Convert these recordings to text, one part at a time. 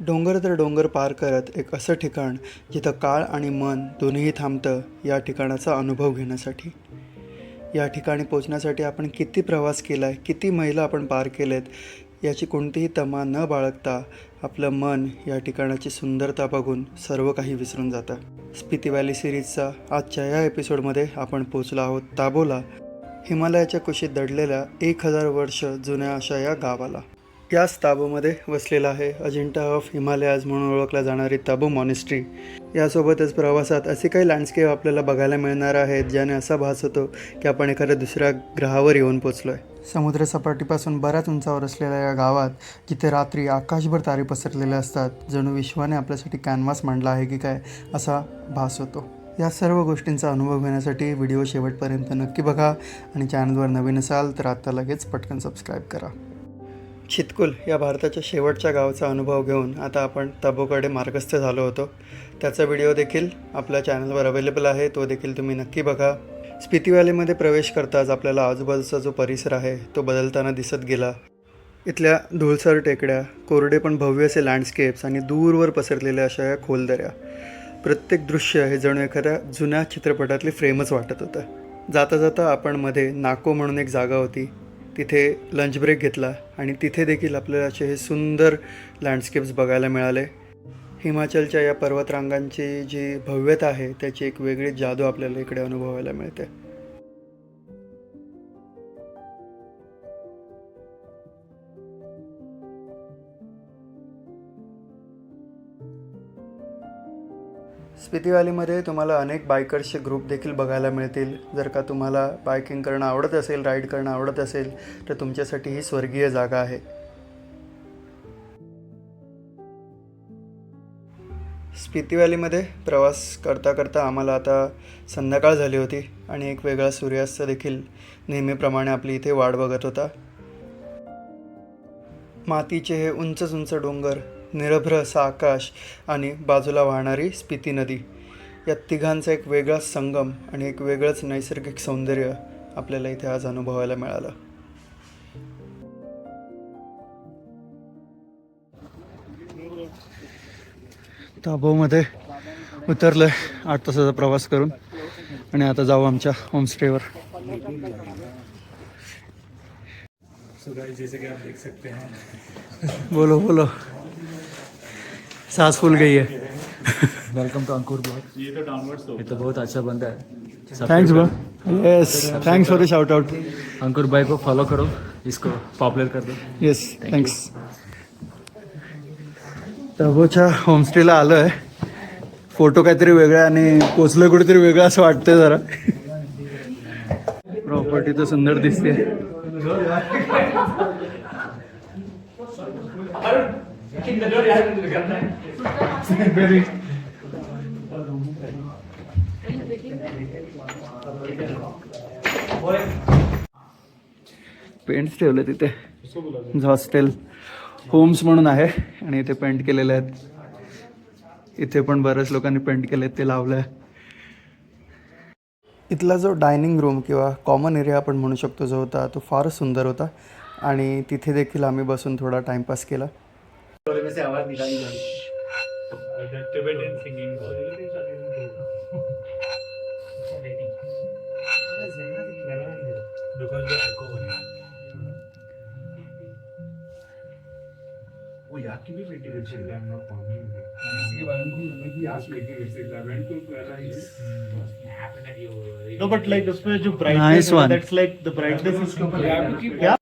डोंगर तर डोंगर पार करत एक असं ठिकाण जिथं काळ आणि मन दोन्हीही थांबतं या ठिकाणाचा अनुभव घेण्यासाठी. या ठिकाणी पोचण्यासाठी आपण किती प्रवास केला आहे किती महिला आपण पार केलेत याची कोणतीही तमा न बाळगता आपलं मन या ठिकाणाची सुंदरता बघून सर्व काही विसरून जातं. स्पिती व्हॅली सिरीजचा आजच्या या एपिसोडमध्ये आपण पोचलो आहोत ताबोला हिमालयाच्या कुशीत दडलेल्या एक हजार वर्ष जुन्या अशा या गावाला. याच ताबूमध्ये वसलेला आहे अजिंठा ऑफ हिमालयाज म्हणून ओळखला जाणारी ताबू मॉनेस्ट्री यासोबतच प्रवासात असे काही लँडस्केप आपल्याला बघायला मिळणार आहेत ज्याने असा भास होतो की आपण एखाद्या दुसऱ्या ग्रहावर येऊन पोचलो आहे समुद्रसपाटीपासून बऱ्याच उंचावर असलेल्या या गावात जिथे रात्री आकाशभर तारे पसरलेले असतात जणू विश्वाने आपल्यासाठी कॅनव्हास मांडला आहे की काय असा भास होतो. या सर्व गोष्टींचा अनुभव घेण्यासाठी व्हिडिओ शेवटपर्यंत नक्की बघा आणि चॅनलवर नवीन असाल तर आत्ता लगेच पटकन सबस्क्राईब करा. छितकुल या भारताच्या शेवटच्या गावाचा अनुभव घेऊन आता आपण तबूकडे मार्गस्थ झालो होतो. त्याचा व्हिडिओ देखील आपल्या चॅनलवर अवेलेबल आहे. तो देखील तुम्ही नक्की बघा. स्पिती व्हॅलीमध्ये प्रवेश करताच आपल्याला आजूबाजूचा जो परिसर आहे तो बदलताना दिसत गेला. इथल्या धुळसर टेकड्या कोरडे पण भव्य असे लँडस्केप्स आणि दूरवर पसरलेल्या अशा या खोलदऱ्या. प्रत्येक दृश्य हे जणू एखाद्या जुन्या चित्रपटातली फ्रेमच वाटत होतं. जाता जाता आपण मध्ये नाको म्हणून एक जागा होती. तिथे लंच ब्रेक घेतला आणि तिथे देखील आपल्याला असे हे सुंदर लँडस्केप्स बघायला मिळाले. हिमाचलच्या या पर्वतरांगांची जी भव्यता आहे त्याची एक वेगळी जादू आपल्याला इकडे अनुभवायला मिळते. स्पिती व्हॅलीमध्ये तुम्हाला अनेक बायकर्सचे ग्रुप देखील बघायला मिळतील. जर का तुम्हाला बायकिंग करणं आवडत असेल राईड करणं आवडत असेल तर तुमच्यासाठी ही स्वर्गीय जागा आहे. स्पिती व्हॅलीमध्ये प्रवास करता करता आम्हाला आता संध्याकाळ झाली होती आणि एक वेगळा सूर्यास्त देखील नेहमीप्रमाणे आपली इथे वाट बघत होता. मातीचे हे उंच उंच डोंगर निरभ्र असं आकाश आणि बाजूला वाहणारी स्पिती नदी. या तिघांचा एक वेगळाच संगम आणि एक वेगळंच नैसर्गिक सौंदर्य आपल्याला इथे आज अनुभवायला मिळालं. ताबोमध्ये उतरलं आहे आठ तासाचा प्रवास करून आणि आता जाऊ आमच्या होमस्टेवर सो गाइस जैसे कि आप देख सकते हैं. बोलो बोलो. सांस फूल गई है। वेलकम टू अंकुर ब्लॉग ये तो डाउनवर्ड्स ये तो बहुत अच्छा बंदा है। Thanks bro yes thanks for the shout out Ankur भाई को फॉलो करो इसको पॉपुलर कर दो। येस थँक्स तबोच्या होमस्टेला आलो आहे फ़ोटो काहीतरी वेगळा आणि पोचलं कुठेतरी वेगळं असं वाटतंय जरा। प्रॉपर्टी तर सुंदर दिसते. पेंट्स ठेवले तिथे. हॉस्टेल होम्स म्हणून आहे आणि इथे पेंट केलेले आहेत. इथे पण बऱ्याच लोकांनी पेंट केले ते लावलं आहे इथला जो डायनिंग रूम किंवा कॉमन एरिया आपण म्हणू शकतो जो होता तो फारच सुंदर होता. आणि तिथे देखील आम्ही बसून थोडा टाइमपास केला. थोड़े में से आवाज़ निकाली जा टिबेटियन सिंगिंग वो याद की भी बेटी बच्चे लैम नॉट इसके बारे में कि याद बेटी बच्चे लैम है। नो बट लाइक उसमें जो brightness that's like the brightness उसके ऊपर क्या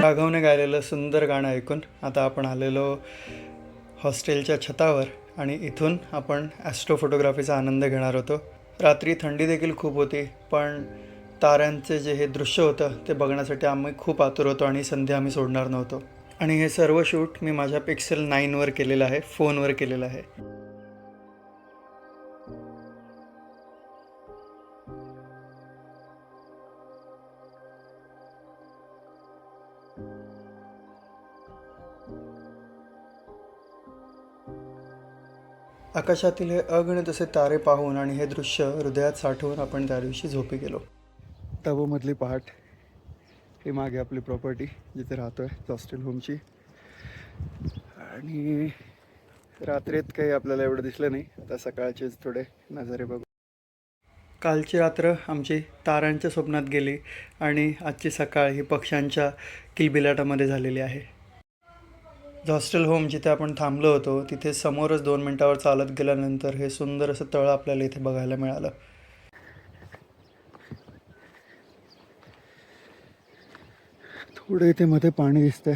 राघवने गायलेलं सुंदर गाणं ऐकून आता आपण आलेलो हॉस्टेलच्या छतावर आणि इथून आपण ॲस्ट्रो फोटोग्राफीचा आनंद घेणार होतो. रात्री थंडी देखील खूप होती पण ताऱ्यांचे जे हे दृश्य होतं ते बघण्यासाठी आम्ही खूप आतुर होतो आणि संधी आम्ही सोडणार नव्हतो. आणि हे सर्व शूट मी माझ्या पिक्सेल नाईनवर केलेलं आहे फोनवर केलेलं आहे. आकाशातील हे अगणित असे तारे पाहून आणि हे दृश्य हृदयात साठवून आपण त्या दिवशी झोपी गेलो. तबोमधली पहाट ही मागे आपली प्रॉपर्टी जिथे राहतो आहे हॉस्टेल होमची आणि रात्रीत काही आपल्याला एवढं दिसलं नाही. आता सकाळचेच थोडे नजारे बघू. कालची रात्र आमची तारांच्या स्वप्नात गेली आणि आजची सकाळ ही पक्ष्यांच्या किलबिलाटामध्ये झालेली आहे. हॉस्टेल होम जिथे आपण थांबलो होतो तिथे समोरच दोन मिनटावर चालत गेल्यानंतर हे सुंदर असं तळ आपल्याला इथे बघायला मिळालं. थोडं इथे मध्ये पाणी दिसतंय.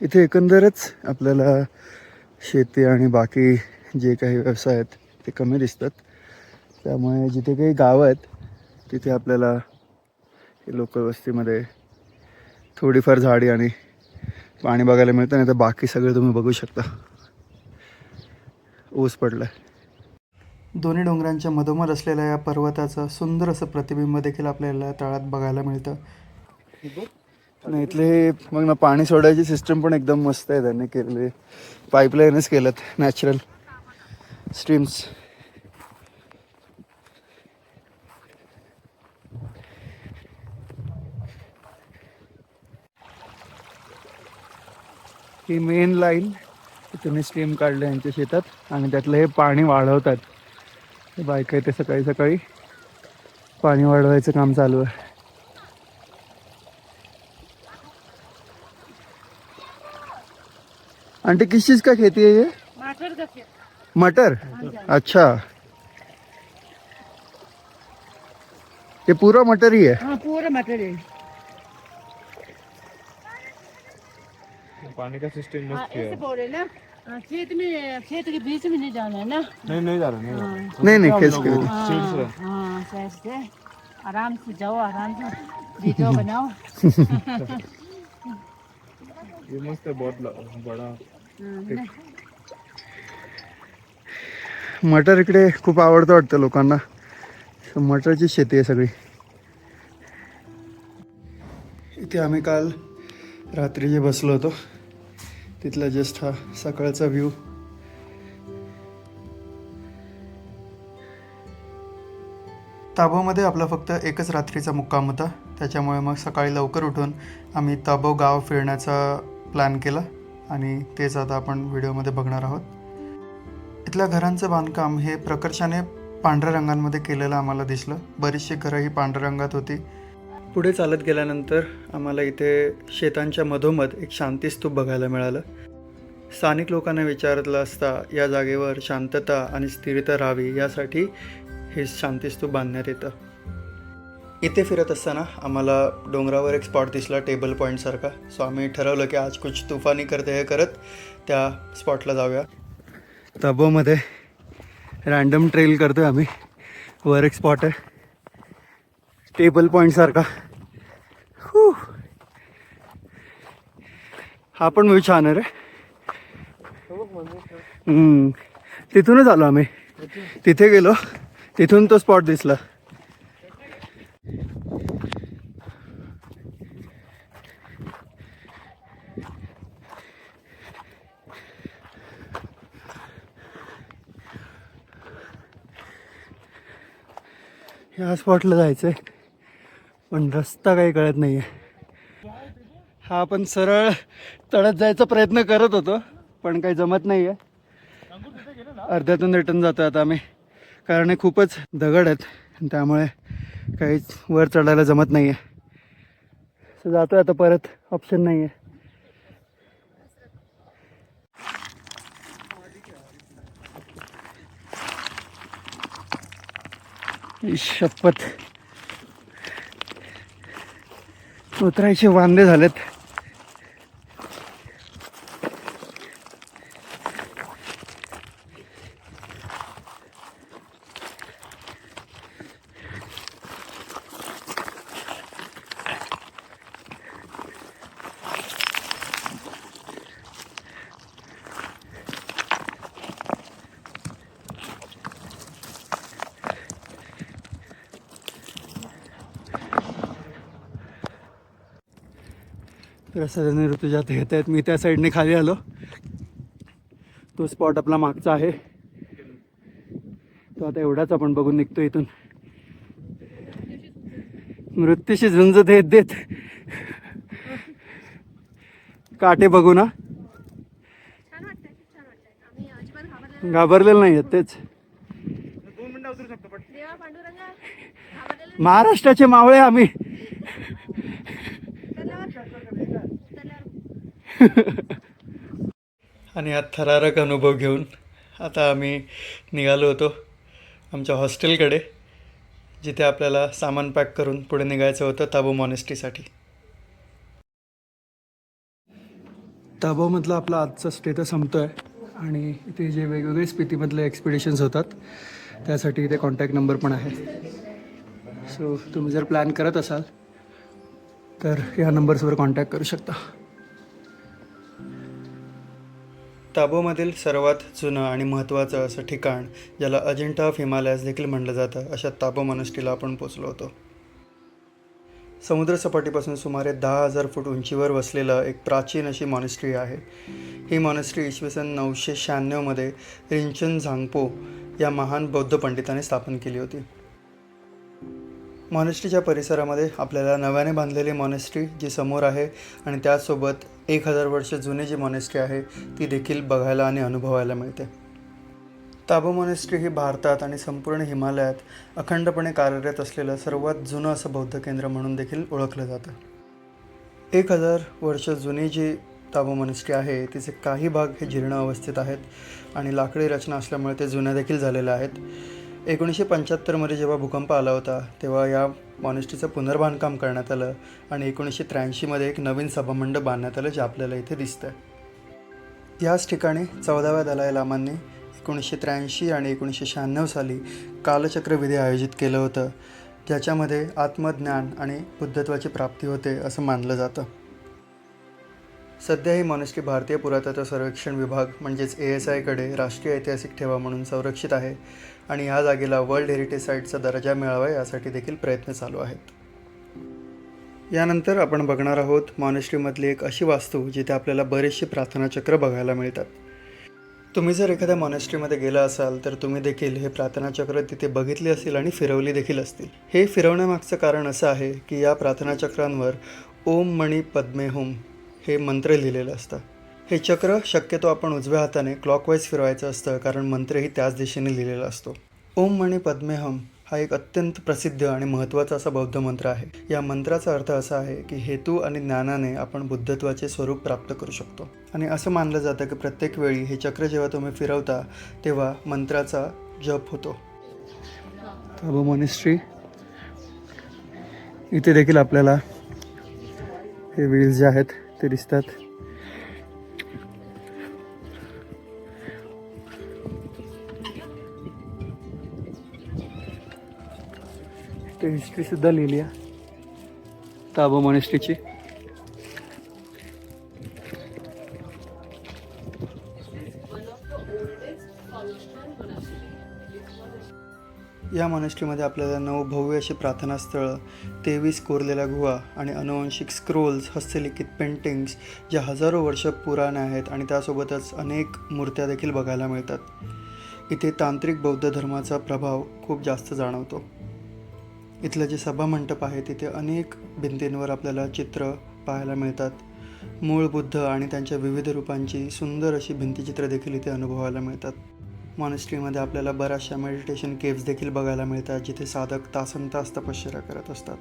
इथे एकंदरच आपल्याला शेती आणि बाकी जे काही व्यवसाय आहेत ते कमी दिसतात. त्यामुळे जिथे काही गावं आहेत तिथे आपल्याला लोकल वस्तीमध्ये थोडीफार झाडी आणि पाणी बघायला मिळतं नाही तर बाकी सगळे तुम्ही बघू शकता. ऊस पडलाय. दोन्ही डोंगरांच्या मधोमध असलेल्या या पर्वताचं सुंदर असं प्रतिबिंब देखील आपल्याला तळात बघायला मिळतं. आणि इथले मग ना पाणी सोडायची सिस्टम पण एकदम मस्त आहे त्यांनी केलेली. पाईपलाईनच केलं नॅचरल स्ट्रीम्स ही मेन लाईन तुम्ही स्ट्रीम काढलं यांच्या शेतात आणि त्यातलं हे पाणी वाढवतात. हे बायका इथे सकाळी सकाळी पाणी वाढवायचं काम चालू आहे. आंटी किस चीज़ का खेती है? ये मटर का खेत? मटर? अच्छा. ये पूरा मटर ही है हाँ पूरा मटर है पानी का सिस्टम हाँ, ऐसे बोल रहे ना हाँ, खेत में खेत के बीच में नहीं जाना है ना? नहीं नहीं जा रहा नहीं हाँ। नहीं नहीं खेस के हाँ, हाँ। सही से। आराम से जाओ आराम से। वीडियो बनाओ। ये मस्त है बहुत बड़ा? मटर इकडे खूप आवडतं वाटतं लोकांना. मटरची शेती आहे सगळी. इथे आम्ही काल रात्री जे बसलो होतो. तिथला जस्ट हा सकाळचा व्ह्यू ताबोमध्ये आपला फक्त एकच रात्रीचा मुक्काम होता. त्याच्यामुळे मग सकाळी लवकर उठून आम्ही ताबो गाव फिरण्याचा प्लॅन केला आणि तेच आता आपण व्हिडिओमध्ये बघणार आहोत. इथल्या घरांचं बांधकाम हे प्रकर्षाने पांढऱ्या रंगांमध्ये केलेलं आम्हाला दिसलं. बरीचशी घरं ही पांढऱ्या रंगात होती. पुढे चालत गेल्यानंतर आम्हाला इथे शेतांच्या मधोमध एक शांतीस्तूप बघायला मिळालं. स्थानिक लोकांना विचारलं असता या जागेवर शांतता आणि स्थिरता राहावी यासाठी हे शांतीस्तूप बांधण्यात येतं. इथे फिरत असताना आम्हाला डोंगरावर एक स्पॉट दिसला टेबल पॉईंटसारखा सो आम्ही ठरवलं की आज कुछ तुफानी करते हे करत त्या स्पॉटला जाऊया. तबोमध्ये रँडम ट्रेल करतोय आम्ही. वर एक स्पॉट आहे. टेबल पॉईंटसारखा हा पण व्ह्यू छान आहे रे. तिथूनच आलो आम्ही. तिथे गेलो. तिथून तो स्पॉट दिसला. ह्या स्पॉटला जायचं आहे पण रस्ता काही कळत नाही आहे हा आपण सरळ तळत जायचा प्रयत्न करत होतो पण काही जमत नाही आहे अर्ध्यातून रिटर्न जातो आता आम्ही. कारण हे खूपच दगड आहेत त्यामुळे काहीच वर चढायला जमत नाही आहे सो जातो आता परत ऑप्शन नाही आहे शपथ. उतरायचे वांदे झालेत. रसायने ऋतुजात येत आहेत. मी त्या साईडने खाली आलो. तो स्पॉट आपला मागचा आहे. तो आता एवढाच आपण बघून निघतो इथून. मृत्यूशी झुंज देत देत काटे बघू ना. छान वाटतंय खूप छान वाटतंय. आम्ही अजिबात घाबरलेलो नाही. आहेत तेच. देवा पांडुरंगा घाबरलेलो महाराष्ट्राचे मावळे आम्ही. आणि हा थरारक अनुभव घेऊन आता आम्ही निघालो होतो आमच्या हॉस्टेलकडे जिथे आपल्याला सामान पॅक करून पुढे निघायचं होतं ताबो मॉनेस्ट्रीसाठी ताबोमधला आपला आजचा स्टे तर संपतो आहे आणि इथे जे वेगवेगळे स्पितीमधले एक्सपिडिशन्स होतात त्यासाठी इथे कॉन्टॅक्ट नंबर पण आहे. सो तुम्ही जर प्लॅन करत असाल तर या नंबर्सवर कॉन्टॅक्ट करू शकता. ताबोमधील सर्वात जुनं आणि महत्त्वाचं असं ठिकाण ज्याला अजिंठा ऑफ हिमालयास देखील म्हणलं जातं अशा ताबो मॉनेस्ट्रीला आपण पोचलो होतो. समुद्रसपाटीपासून सुमारे दहा हजार फूट उंचीवर वसलेलं एक प्राचीन अशी मॉनेस्ट्री आहे. ही मॉनेस्ट्री इसवी सन नऊशे शहाण्णवमध्ये रिंचन झांगपो या महान बौद्ध पंडिताने स्थापन केली होती. मॉनेस्ट्रीच्या परिसरामध्ये आपल्याला नव्याने बांधलेली मॉनेस्ट्री जी समोर आहे आणि त्यासोबत एक हजार वर्ष जुनी जी मॉनेस्ट्री आहे ती देखील बघायला आणि अनुभवायला मिळते. ताबो मॉनेस्ट्री ही भारतात आणि संपूर्ण हिमालयात अखंडपणे कार्यरत असलेलं सर्वात जुनं असं बौद्ध केंद्र म्हणून देखील ओळखलं जातं. एक हजार वर्ष जुनी जी ताबो मॉनेस्ट्री आहे तिचे काही भाग हे जीर्ण अवस्थेत आहेत आणि लाकडी रचना असल्यामुळे ते जुन्या देखील झालेल्या आहेत. एकोणीसशे पंच्याहत्तरमध्ये जेव्हा भूकंप आला होता तेव्हा या मॉनेस्ट्रीचं पुनर्बांधकाम करण्यात आलं आणि एकोणीसशे त्र्याऐंशीमध्ये एक नवीन सभामंडप बांधण्यात आलं जे आपल्याला इथे दिसतं आहे याच ठिकाणी चौदाव्या दलाई लामांनी एकोणीसशे त्र्याऐंशी आणि एकोणीसशे शहाण्णव साली कालचक्रविधी आयोजित केलं होतं ज्याच्यामध्ये आत्मज्ञान आणि बुद्धत्वाची प्राप्ती होते असं मानलं जातं. सध्या ही मॉनेस्ट्री भारतीय पुरातत्व सर्वेक्षण विभाग म्हणजेच ए एस आयकडे राष्ट्रीय ऐतिहासिक ठेवा म्हणून संरक्षित आहे आणि ह्या जागेला वर्ल्ड हेरिटेज साईटचा दर्जा मिळावा यासाठी देखील प्रयत्न चालू आहेत. यानंतर आपण बघणार आहोत मॉनेस्ट्रीमधली एक अशी वास्तू जिथे आपल्याला बरेचसे प्रार्थनाचक्र बघायला मिळतात. तुम्ही जर एखाद्या मॉनेस्ट्रीमध्ये गेला असाल तर तुम्ही देखील हे प्रार्थनाचक्र तिथे बघितली असतील आणि फिरवली देखील असतील. हे फिरवण्यामागचं कारण असं आहे की या प्रार्थनाचक्रांवर ओम मणी पद्मे होम हे मंत्र लिहिलेलं असतं. हे चक्र शक्यतो आपण उजव्या हाताने क्लॉकवाईज फिरवायचं असतं कारण मंत्रही त्याच दिशेने लिहिलेला असतो. ओम मणी पद्मेहम हा एक अत्यंत प्रसिद्ध आणि महत्त्वाचा असा बौद्ध मंत्र आहे. या मंत्राचा अर्थ असा आहे की हेतू आणि ज्ञानाने आपण बुद्धत्वाचे स्वरूप प्राप्त करू शकतो. आणि असं मानलं जातं की प्रत्येक वेळी हे चक्र जेव्हा तुम्ही फिरवता तेव्हा मंत्राचा जप होतो. ताबो मॉनेस्ट्री इथे देखील आपल्याला हे व्हील्स जे आहेत ते दिसतात. ते हिस्ट्री सुद्धा लिहिली आहे. ताबो मॉनेस्ट्रीची या मॉनेस्ट्रीमध्ये आपल्याला नऊ भव्य अशी प्रार्थनास्थळं तेवीस कोरलेला गुहा आणि अनुवंशिक स्क्रोल्स हस्तलिखित पेंटिंग्स ज्या हजारो वर्ष पुराण्या आहेत आणि त्यासोबतच अनेक मूर्त्या देखील बघायला मिळतात. इथे तांत्रिक बौद्ध धर्माचा प्रभाव खूप जास्त जाणवतो. इथलं जे सभामंडप आहे तिथे अनेक भिंतींवर आपल्याला चित्र पाहायला मिळतात. मूळ बुद्ध आणि त्यांच्या विविध रूपांची सुंदर अशी भिंतीचित्र देखील इथे अनुभवायला मिळतात. मॉनेस्ट्रीमध्ये आपल्याला बऱ्याचशा मेडिटेशन केव्स देखील बघायला मिळतात जिथे साधक तासन तास तपश्चर्या करत असतात.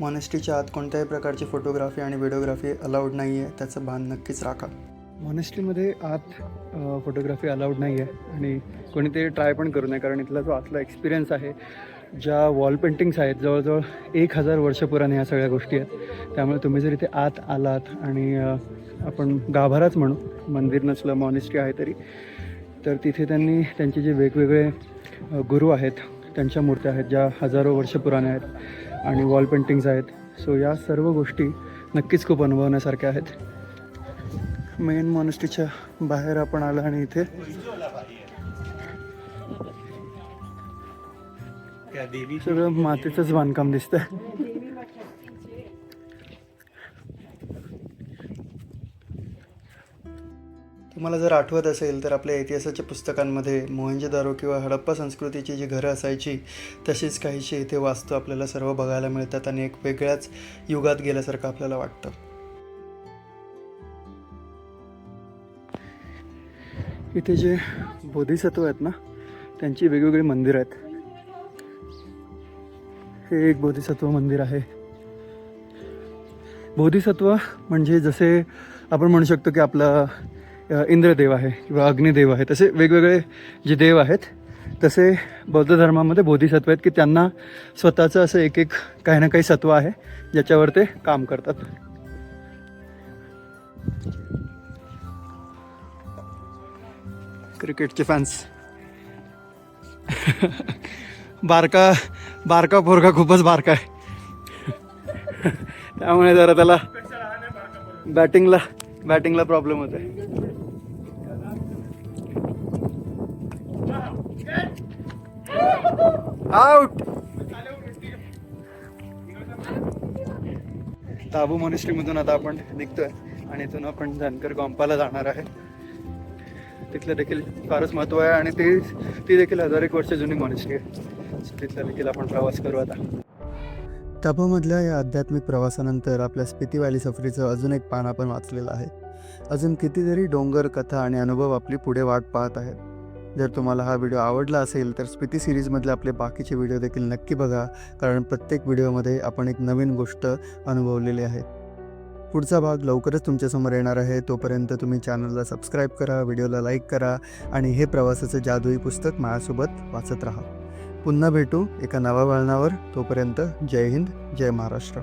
मॉनेस्ट्रीच्या आत कोणत्याही प्रकारची फोटोग्राफी आणि व्हिडिओग्राफी अलाउड नाही आहे त्याचं भान नक्कीच राखा. मॉनेस्ट्रीमध्ये आत फोटोग्राफी अलाउड नाही आहे आणि कोणी ते ट्राय पण करू नये कारण इथला जो आतला एक्सपिरियन्स आहे ज्या वॉल पेंटिंग्स आहेत जवळजवळ एक हजार वर्ष पुराने ह्या सगळ्या गोष्टी आहेत. त्यामुळे तुम्ही जर इथे आत आलात आणि आपण गाभाराच म्हणू मंदिर नसलं मॉनेस्ट्री आहे तरी तर तिथे त्यांनी त्यांचे जे वेगवेगळे गुरु आहेत त्यांच्या मूर्त्या आहेत ज्या हजारो वर्ष पुराण्या आहेत आणि वॉल पेंटिंग्स आहेत. सो या सर्व गोष्टी नक्कीच खूप अनुभवण्यासारख्या आहेत. मेन मॉनेस्ट्रीच्या बाहेर आपण आलं आणि इथे सगळं मातीचंच बांधकाम दिसतंय. तुम्हाला जर आठवत असेल तर आपल्या इतिहासाच्या पुस्तकांमध्ये मोहंजोदारो किंवा हडप्पा संस्कृतीची जी घरं असायची तशीच काहीशी इथे वास्तू आपल्याला सर्व बघायला मिळतात आणि एक वेगळ्याच युगात गेल्यासारखं आपल्याला वाटतं. इथे जे बोधिसत्व आहेत ना त्यांची वेगवेगळी मंदिरं आहेत. हे एक बोधिसत्व मंदिर आहे. बोधिसत्व म्हणजे जसे आपण म्हणू शकतो की आपलं इंद्रदेव आहे किंवा अग्निदेव आहे तसे वेगवेगळे जे देव आहेत तसे बौद्ध धर्मामध्ये बोधिसत्व आहेत की त्यांना स्वतःचं असं एक एक काही ना काही सत्व आहे ज्याच्यावर ते काम करतात. क्रिकेटचे फॅन्स बारका बारका पोरका खूपच बारका आहे. त्यामुळे जरा त्याला बॅटिंगला बॅटिंगला प्रॉब्लेम होते आउट ताबू मॉनिस्ट्रीमधून आता आपण निघतोय आणि इथून आपण जानकर गोंपाला जाणार आहे. तिथलं देखील फारच महत्त्व आहे आणि ते ती देखील हजार एक वर्ष जुनी मॉनिस्ट्री आहे. तिथला देखील आपण प्रवास करू आता. ताबामधल्या या आध्यात्मिक प्रवासानंतर आपल्या स्पिती व्हॅली सफरीचं अजून एक पान आपण वाचलेलं आहे. अजून कितीतरी डोंगर कथा आणि अनुभव आपली पुढे वाट पाहत आहेत. जर तुम्हाला हा व्हिडिओ आवडला असेल तर स्पिती सिरीजमधले आपले बाकीचे व्हिडिओ देखील नक्की बघा कारण प्रत्येक व्हिडिओमध्ये आपण एक नवीन गोष्ट अनुभवलेली आहे. पुढचा भाग लवकरच तुमच्यासमोर येणार आहे तोपर्यंत तुम्ही चॅनलला सबस्क्राईब करा व्हिडिओला लाईक करा आणि हे प्रवासाचं जादुई पुस्तक माझ्यासोबत वाचत राहा. पुन्हा भेटू एका नव्या वळणावर तोपर्यंत जय हिंद जय महाराष्ट्र.